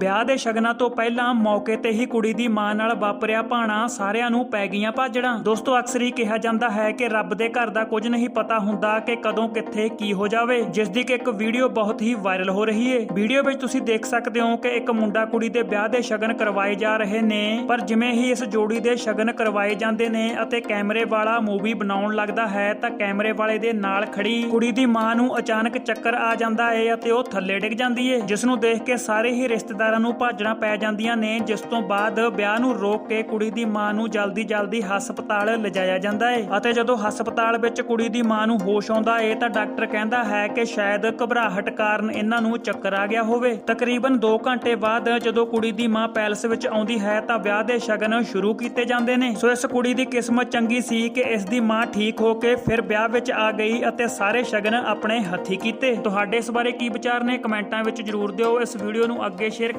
ਵਿਆਹ ਦੇ ਸ਼ਗਨਾਂ ਤੋਂ ਪਹਿਲਾਂ ਮੌਕੇ ਤੇ ਹੀ ਕੁੜੀ ਦੀ ਮਾਂ ਨਾਲ ਵਾਪਰਿਆ ਭਾਣਾ ਸਾਰਿਆਂ ਨੂੰ ਪੈ ਗਈਆਂ ਭਾਜੜਾਂ। ਦੋਸਤੋ, ਅਕਸਰ ਹੀ ਕਿਹਾ ਜਾਂਦਾ ਹੈ ਕਿ ਰੱਬ ਦੇ ਘਰ ਦਾ ਕੁਝ ਨਹੀਂ ਪਤਾ ਹੁੰਦਾ ਕਿ ਕਦੋਂ ਕਿੱਥੇ ਕੀ ਹੋ ਜਾਵੇ, ਜਿਸ ਦੀ ਕਿ ਇੱਕ ਵੀਡੀਓ ਬਹੁਤ ਹੀ ਵਾਇਰਲ ਹੋ ਰਹੀ ਹੈ ਵੀਡੀਓ ਵਿੱਚ ਤੁਸੀਂ ਦੇਖ ਸਕਦੇ ਹੋ ਕਿ ਇੱਕ ਮੁੰਡਾ ਕੁੜੀ ਦੇ ਵਿਆਹ ਦੇ ਸ਼ਗਨ ਕਰਵਾਏ ਜਾ ਰਹੇ ਨੇ, ਪਰ ਜਿਵੇਂ ਹੀ ਇਸ ਜੋੜੀ ਦੇ ਸ਼ਗਨ ਕਰਵਾਏ ਜਾਂਦੇ ਨੇ ਅਤੇ ਕੈਮਰੇ ਵਾਲਾ ਮੂਵੀ ਬਣਾਉਣ ਲੱਗਦਾ ਹੈ, ਤਾਂ ਕੈਮਰੇ ਵਾਲੇ ਦੇ ਨਾਲ ਖੜੀ ਕੁੜੀ ਦੀ ਮਾਂ ਨੂੰ ਅਚਾਨਕ ਚੱਕਰ ਆ ਜਾਂਦਾ ਹੈ ਅਤੇ ਉਹ ਥੱਲੇ ਡਿੱਗ ਜਾਂਦੀ ਹੈ ਜਿਸ ਨੂੰ ਦੇਖ ਕੇ ਸਾਰੇ ਹੀ ਰਿਸ਼ਤੇਦਾਰ ਨੂੰ ਭਾਜਣਾ ਪੈ ਜਾਂਦੀਆਂ ਨੇ, ਜਿਸ ਤੋਂ ਬਾਅਦ ਵਿਆਹ ਨੂੰ ਰੋਕ ਕੇ ਕੁੜੀ ਦੀ ਮਾਂ ਨੂੰ ਜਲਦੀ-ਜਲਦੀ ਹਸਪਤਾਲ ਲਿਜਾਇਆ ਜਾਂਦਾ ਹੈ ਅਤੇ ਜਦੋਂ ਹਸਪਤਾਲ ਵਿੱਚ ਕੁੜੀ ਦੀ ਮਾਂ ਨੂੰ ਹੋਸ਼ ਆਉਂਦਾ ਹੈ ਤਾਂ ਡਾਕਟਰ ਕਹਿੰਦਾ ਹੈ ਕਿ ਸ਼ਾਇਦ ਘਬਰਾਹਟ ਕਾਰਨ ਇਹਨਾਂ ਨੂੰ ਚੱਕਰ ਆ ਗਿਆ ਹੋਵੇ। ਤਕਰੀਬਨ 2 ਘੰਟੇ ਬਾਅਦ ਜਦੋਂ ਕੁੜੀ ਦੀ ਮਾਂ ਪੈਲਸ ਵਿੱਚ ਆਉਂਦੀ ਹੈ, ਤਾਂ ਵਿਆਹ ਦੇ ਸ਼ਗਨ ਸ਼ੁਰੂ ਕੀਤੇ ਜਾਂਦੇ ਨੇ। ਸੋ ਇਸ ਕੁੜੀ ਦੀ ਕਿਸਮਤ ਚੰਗੀ ਸੀ ਕਿ ਇਸ ਦੀ ਮਾਂ ਠੀਕ ਹੋ ਕੇ ਫਿਰ ਵਿਆਹ ਵਿੱਚ ਆ ਗਈ ਅਤੇ ਸਾਰੇ ਸ਼ਗਨ ਆਪਣੇ ਹੱਥੀ ਕੀਤੇ। ਤੁਹਾਡੇ ਇਸ ਬਾਰੇ ਕੀ ਵਿਚਾਰ ਨੇ? ਕਮੈਂਟਾਂ ਵਿੱਚ ਜਰੂਰ ਦਿਓ। ਇਸ ਵੀਡੀਓ ਨੂੰ ਅੱਗੇ ਸ਼ੇਅਰ